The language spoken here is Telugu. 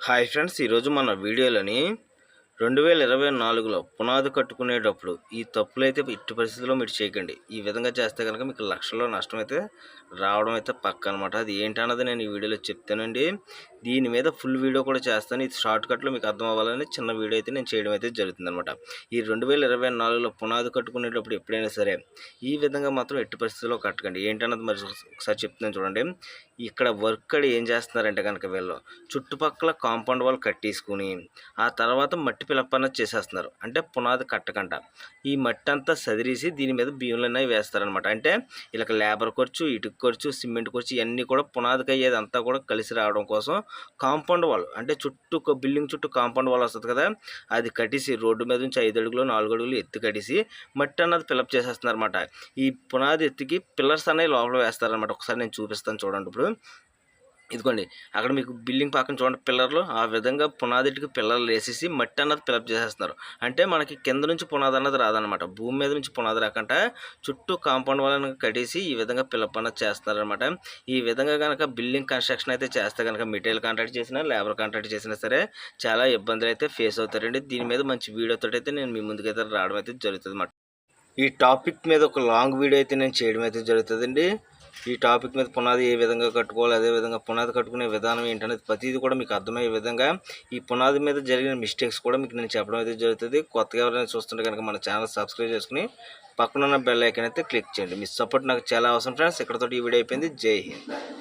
హాయ్ ఫ్రెండ్స్ ఈరోజు మన వీడియోలోని రెండు వేల ఇరవై నాలుగులో పునాది కట్టుకునేటప్పుడు ఈ తప్పులు అయితే ఇట్టి పరిస్థితుల్లో మీరు చేయకండి. ఈ విధంగా చేస్తే కనుక మీకు లక్షల్లో నష్టం అయితే రావడం అయితే పక్క అనమాట అది ఏంటన్నది నేను ఈ వీడియోలో చెప్తానండి. దీని మీద ఫుల్ వీడియో కూడా చేస్తాను. ఇది షార్ట్ కట్లో మీకు అర్థం అవ్వాలని చిన్న వీడియో అయితే నేను చేయడం అయితే జరుగుతుందనమాట ఈ రెండు వేల ఇరవై నాలుగులో పునాది కట్టుకునేటప్పుడు ఎప్పుడైనా సరే ఈ విధంగా మాత్రం ఎట్టి పరిస్థితుల్లో కట్టకండి. ఏంటన్నది మరి ఒకసారి చెప్తున్నాను చూడండి. ఇక్కడ వర్క్ ఇక్కడ ఏం చేస్తున్నారంటే కనుక వీళ్ళు చుట్టుపక్కల కాంపౌండ్ వాళ్ళు కట్టేసుకుని ఆ తర్వాత మట్టి పిలపన్న చేసేస్తున్నారు. అంటే పునాది కట్టకంట. ఈ మట్టి అంతా సదిరేసి దీని మీద బియ్యంలన్నీ వేస్తారనమాట అంటే ఇలా లేబర్ ఖర్చు ఇటుక ఖర్చు సిమెంట్ ఖర్చు ఇవన్నీ కూడా పునాదికి అయ్యేది అంతా కూడా కలిసి రావడం కోసం కాంపౌండ్ వాల్ అంటే చుట్టూ ఒక బిల్డింగ్ చుట్టూ కాంపౌండ్ వాల్ వస్తుంది కదా అది కట్టేసి రోడ్డు మీద నుంచి ఐదు అడుగులు నాలుగు అడుగులు ఎత్తు కట్టేసి మట్టి అన్నది ఫిలప్ చేసేస్తున్నారు అనమాట ఈ పునాది ఎత్తుకి పిల్లర్స్ అనేవి లోపల వేస్తారనమాట ఒకసారి నేను చూపిస్తాను చూడండి ఇప్పుడు. ఇదిగోండి అక్కడ మీకు బిల్డింగ్ పక్కన చూడండి పిల్లర్లు ఆ విధంగా పునాదిటికి పిల్లర్లు వేసేసి మట్టి అన్నది పిలప్ చేసేస్తున్నారు. అంటే మనకి కింద నుంచి పునాది అన్నది రాదనమాట భూమి మీద నుంచి పునాది రాకుండా చుట్టూ కాంపౌండ్ వాళ్ళని కట్టేసి ఈ విధంగా పిలప్ అన్నది చేస్తున్నారనమాట ఈ విధంగా కనుక బిల్డింగ్ కన్స్ట్రక్షన్ అయితే చేస్తే కనుక మెటీరియల్ కాంట్రాక్ట్ చేసినా లేబర్ కాంట్రాక్ట్ చేసినా సరే చాలా ఇబ్బందులు అయితే ఫేస్ అవుతారండి. దీని మీద మంచి వీడియోతో అయితే నేను మీ ముందుకైతే రావడం అయితే జరుగుతుంది ఈ టాపిక్ మీద ఒక లాంగ్ వీడియో అయితే నేను చేయడం అయితే జరుగుతుందండి. ఈ టాపిక్ మీద పునాది ఏ విధంగా కట్టుకోవాలి అదే విధంగా పునాది కట్టుకునే విధానం ఏంటనేది ప్రతిదీ కూడా మీకు అర్థమయ్యే విధంగా ఈ పునాది మీద జరిగిన మిస్టేక్స్ కూడా మీకు నేను చెప్పడం అయితే జరుగుతుంది. కొత్తగా ఎవరైనా చూస్తుంటే కనుక మన ఛానల్ సబ్స్క్రైబ్ చేసుకుని పక్కన ఉన్న బెల్ ఐకన్ అయితే క్లిక్ చేయండి. మీ సపోర్ట్ నాకు చాలా అవసరం ఫ్రెండ్స్ ఇక్కడతో ఈ వీడియో అయిపోయింది. జై హింద్.